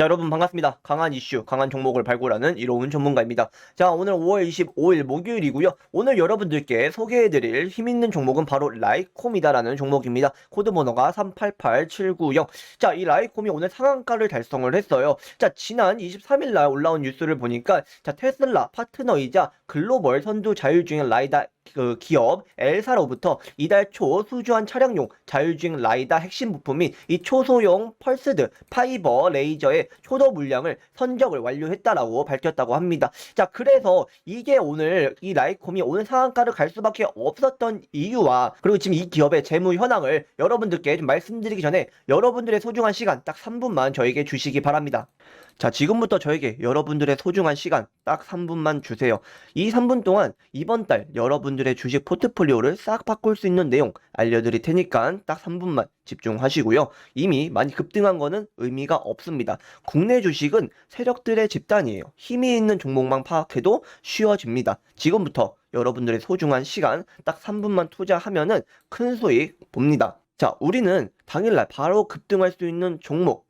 자, 여러분 반갑습니다. 강한 이슈, 강한 종목을 발굴하는 이로운 전문가입니다. 자, 오늘 5월 25일 목요일이고요. 오늘 여러분들께 소개해드릴 힘있는 종목은 바로 라이콤이다라는 종목입니다. 코드 번호가 388790. 자, 이 라이콤이 오늘 상한가를 달성을 했어요. 자, 지난 23일 날 올라온 뉴스를 보니까 자, 테슬라 파트너이자 글로벌 선두 자율주행 라이다 그 기업 엘사로부터 이달 초 수주한 차량용 자율주행 라이다 핵심 부품인 이 초소형 펄스드 파이버 레이저의 초도 물량을 선적을 완료했다라고 밝혔다고 합니다. 자, 그래서 이게 오늘 이 라이콤이 오늘 상한가를 갈 수밖에 없었던 이유와 그리고 지금 이 기업의 재무 현황을 여러분들께 좀 말씀드리기 전에 여러분들의 소중한 시간 딱 3분만 저에게 주시기 바랍니다. 자, 지금부터 저에게 여러분들의 소중한 시간 딱 3분만 주세요. 이 3분 동안 이번 달 여러분들의 주식 포트폴리오를 싹 바꿀 수 있는 내용 알려드릴 테니까 딱 3분만 집중하시고요. 이미 많이 급등한 거는 의미가 없습니다. 국내 주식은 세력들의 집단이에요. 힘이 있는 종목만 파악해도 쉬워집니다. 지금부터 여러분들의 소중한 시간 딱 3분만 투자하면은 큰 수익 봅니다. 자, 우리는 당일날 바로 급등할 수 있는 종목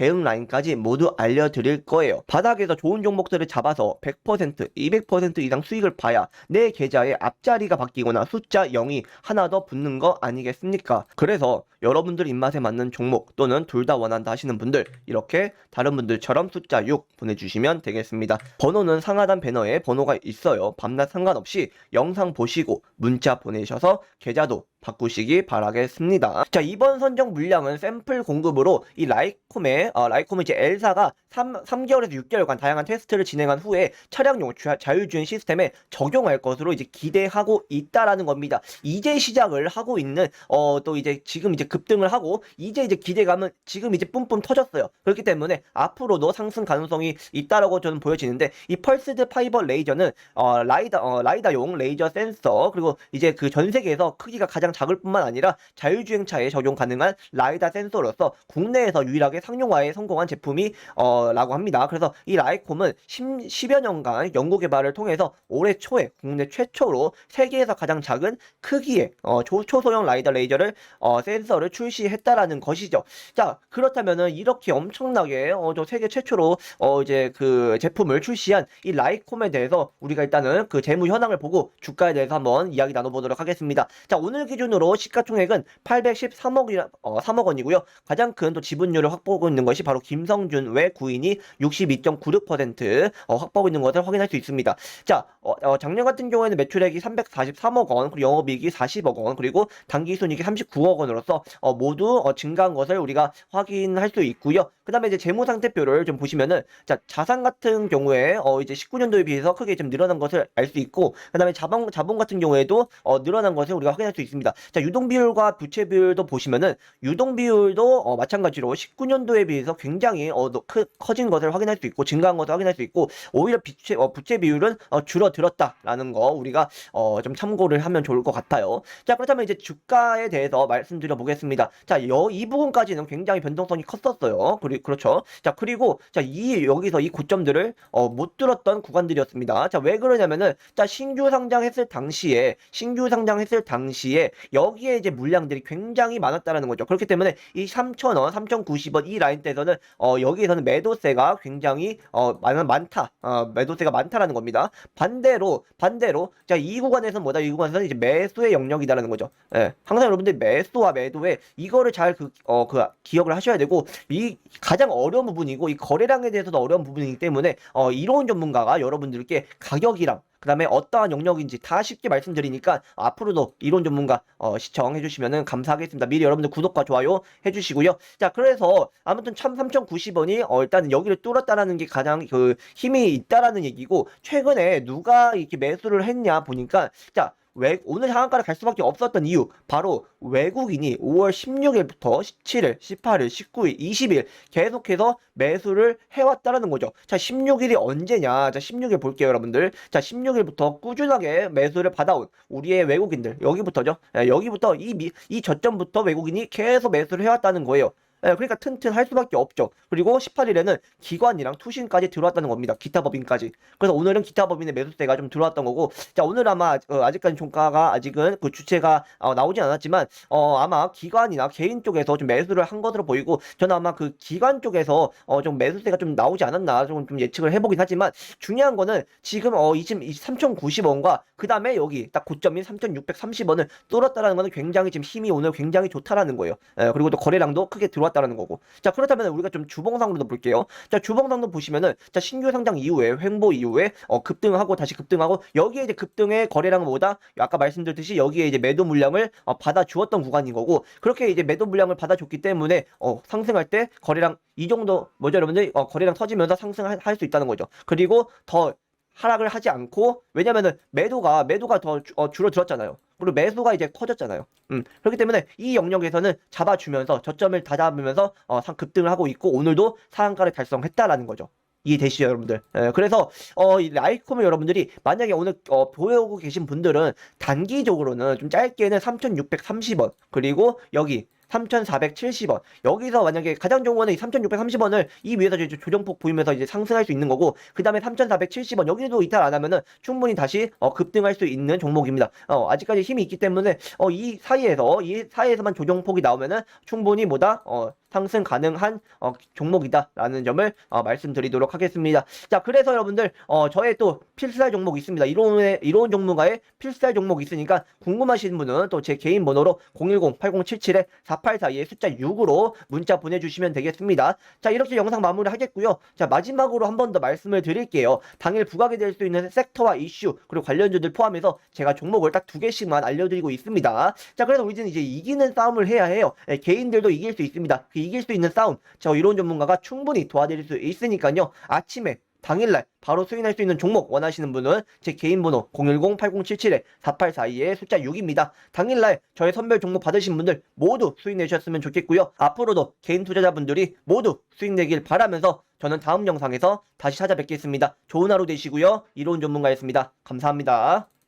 대응 라인까지 모두 알려드릴 거예요. 바닥에서 좋은 종목들을 잡아서 100%, 200% 이상 수익을 봐야 내 계좌에 앞자리가 바뀌거나 숫자 0이 하나 더 붙는 거 아니겠습니까? 그래서 여러분들 입맛에 맞는 종목 또는 둘 다 원한다 하시는 분들 이렇게 다른 분들처럼 숫자 6 보내주시면 되겠습니다. 번호는 상하단 배너에 번호가 있어요. 밤낮 상관없이 영상 보시고 문자 보내셔서 계좌도 바꾸시기 바라겠습니다. 자, 이번 선정 물량은 샘플 공급으로 이 라이콤의, 어, 라이콤은 이제 엘사가 3, 3개월에서 6개월간 다양한 테스트를 진행한 후에 차량용 자- 자율주행 시스템에 적용할 것으로 이제 기대하고 있다라는 겁니다. 이제 시작을 하고 있는, 어, 또 이제 지금 이제 급등을 하고, 이제 이제 기대감은 지금 이제 뿜뿜 터졌어요. 그렇기 때문에 앞으로도 상승 가능성이 있다라고 저는 보여지는데, 이 펄스드 파이버 레이저는, 어, 라이다, 어, 라이다용 레이저 센서, 그리고 이제 그 전 세계에서 크기가 가장 작을 뿐만 아니라 자율주행차에 적용 가능한 라이다 센서로서 국내에서 유일하게 상용화에 성공한 제품이 어, 라고 합니다. 그래서 이 라이콤은 10, 10여 년간 연구 개발을 통해서 올해 초에 국내 최초로 세계에서 가장 작은 크기의 어, 초, 초소형 라이다 레이저를 어, 센서를 출시했다라는 것이죠. 자 그렇다면은 이렇게 엄청나게 어, 저 세계 최초로 어, 이제 그 제품을 출시한 이 라이콤에 대해서 우리가 일단은 그 재무 현황을 보고 주가에 대해서 한번 이야기 나눠보도록 하겠습니다. 자 오늘 기준 으로 시가총액은 813억 어, 3억 원이고요. 가장 큰 또 지분율을 확보하고 있는 것이 바로 김성준 외 구인이 62.96% 어, 확보하고 있는 것을 확인할 수 있습니다. 자, 어, 어, 작년 같은 경우에는 매출액이 343억 원, 그리고 영업이익이 40억 원, 그리고 당기순이익이 39억 원으로서 어, 모두 어, 증가한 것을 우리가 확인할 수 있고요. 그그 다음에 이제 재무 상태표를 좀 보시면은, 자, 자산 같은 경우에, 어, 이제 19년도에 비해서 크게 좀 늘어난 것을 알 수 있고, 그 다음에 자본, 자본 같은 경우에도, 어, 늘어난 것을 우리가 확인할 수 있습니다. 자, 유동 비율과 부채 비율도 보시면은, 유동 비율도, 어, 마찬가지로 19년도에 비해서 굉장히, 어, 너- 크, 커진 것을 확인할 수 있고, 증가한 것을 확인할 수 있고, 오히려 부채, 어, 부채 비율은, 어, 줄어들었다라는 거, 우리가, 어, 좀 참고를 하면 좋을 것 같아요. 자, 그렇다면 이제 주가에 대해서 말씀드려 보겠습니다. 자, 여, 이 부분까지는 굉장히 변동성이 컸었어요. 그리, 그렇죠. 자, 그리고, 자, 이, 여기서 이 고점들을, 어, 못 들었던 구간들이었습니다. 자, 왜 그러냐면은, 자, 신규 상장했을 당시에, 신규 상장했을 당시에, 여기에 이제 물량들이 굉장히 많았다라는 거죠. 그렇기 때문에, 이 3,000원, 3,090원 이 라인대에서는, 어, 여기에서는 매도세가 굉장히, 어, 많, 많다. 어, 매도세가 많다라는 겁니다. 반대로, 반대로, 자, 이 구간에서는 뭐다? 이 구간에서는 이제 매수의 영역이다라는 거죠. 예. 항상 여러분들 매수와 매도에 이거를 잘 그, 어, 그, 기억을 하셔야 되고, 이 가장 어려운 부분이고, 이 거래량에 대해서도 어려운 부분이기 때문에, 어, 이로운 전문가가 여러분들께 가격이랑, 그 다음에 어떠한 영역인지 다 쉽게 말씀드리니까 앞으로도 이론 전문가 어, 시청해 주시면 감사하겠습니다. 미리 여러분들 구독과 좋아요 해주시고요. 자 그래서 아무튼 참 3,090원이 어, 일단 여기를 뚫었다라는 게 가장 그 힘이 있다라는 얘기고 최근에 누가 이렇게 매수를 했냐 보니까 자 외, 오늘 상한가를 갈 수밖에 없었던 이유 바로 외국인이 5월 16일부터 17일, 18일, 19일, 20일 계속해서 매수를 해왔다라는 거죠. 자 16일이 언제냐? 자 16일 볼게요 여러분들. 자 16일부터 꾸준하게 매수를 받아온 우리의 외국인들 여기부터죠. 예, 여기부터 이, 미, 이 저점부터 외국인이 계속 매수를 해왔다는 거예요. 예, 그러니까 튼튼할 수밖에 없죠. 그리고 18일에는 기관이랑 투신까지 들어왔다는 겁니다. 기타 법인까지. 그래서 오늘은 기타 법인의 매수세가 좀 들어왔던 거고, 자 오늘 아마 어, 아직까지 종가가 아직은 그 주체가 어, 나오진 않았지만, 어 아마 기관이나 개인 쪽에서 좀 매수를 한 것으로 보이고, 저는 아마 그 기관 쪽에서 어, 좀 매수세가 좀 나오지 않았나 좀, 좀 예측을 해보긴 하지만 중요한 거는 지금 어 20, 3,090원과 그 다음에 여기 딱 고점인 3,630원을 뚫었다라는 거는 굉장히 지금 힘이 오늘 굉장히 좋다라는 거예요. 예, 그리고 또 거래량도 크게 들어왔 다라는 거고. 자, 그렇다면 우리가 좀 주봉상으로도 볼게요. 자, 주봉상도 보시면은 자, 신규 상장 이후에 횡보 이후에 어, 급등하고 다시 급등하고 여기에 이제 급등의 거래량은 뭐다? 아까 말씀드렸듯이 여기에 이제 매도 물량을 어, 받아 주었던 구간인 거고 그렇게 이제 매도 물량을 받아 줬기 때문에 어, 상승할 때 거래량 이 정도 뭐죠, 여러분들? 어, 거래량 터지면서 상승할 수 있다는 거죠. 그리고 더 하락을 하지 않고 왜냐면은 매도가 매도가 더 주- 어, 줄어들었잖아요. 그리고 매수가 이제 커졌잖아요. 음, 그렇기 때문에 이 영역에서는 잡아주면서 저점을 다 잡으면서 어, 상 급등을 하고 있고 오늘도 상한가를 달성했다라는 거죠. 이해되시죠, 여러분들? 예, 그래서 어, 이 라이콤을 여러분들이 만약에 오늘 어, 보여오고 계신 분들은 단기적으로는 좀 짧게는 3,630원 그리고 여기 3,470원. 여기서 만약에 가장 좋은 거는 이 3,630원을 이 위에서 이제 조정폭 보이면서 이제 상승할 수 있는 거고, 그 다음에 3,470원. 여기도 이탈 안 하면은 충분히 다시 어, 급등할 수 있는 종목입니다. 어, 아직까지 힘이 있기 때문에 어, 이 사이에서 이 사이에서만 조정폭이 나오면은 충분히 뭐다 어, 상승 가능한 어, 종목이다라는 점을 어, 말씀드리도록 하겠습니다. 자, 그래서 여러분들 어, 저의 또 필살 종목 있습니다. 이론의 이론 종목가의 필살 종목 있으니까 궁금하신 분은 또 제 개인 번호로 010-8077에 4842의 숫자 6으로 문자 보내주시면 되겠습니다. 자, 이렇게 영상 마무리 하겠고요. 자, 마지막으로 한 번 더 말씀을 드릴게요. 당일 부각이 될 수 있는 섹터와 이슈 그리고 관련주들 포함해서 제가 종목을 딱 두 개씩만 알려드리고 있습니다. 자, 그래서 우리는 이제 이기는 싸움을 해야 해요. 예, 개인들도 이길 수 있습니다. 그 이길 수 있는 싸움 저 이론 전문가가 충분히 도와드릴 수 있으니까요. 아침에 당일날 바로 수인할 수 있는 종목 원하시는 분은 제 개인 번호 010-8077-4842의 숫자 6입니다. 당일날 저의 선별 종목 받으신 분들 모두 수익 내셨으면 좋겠고요. 앞으로도 개인 투자자분들이 모두 수익 내길 바라면서 저는 다음 영상에서 다시 찾아뵙겠습니다. 좋은 하루 되시고요. 이로운 전문가였습니다. 감사합니다.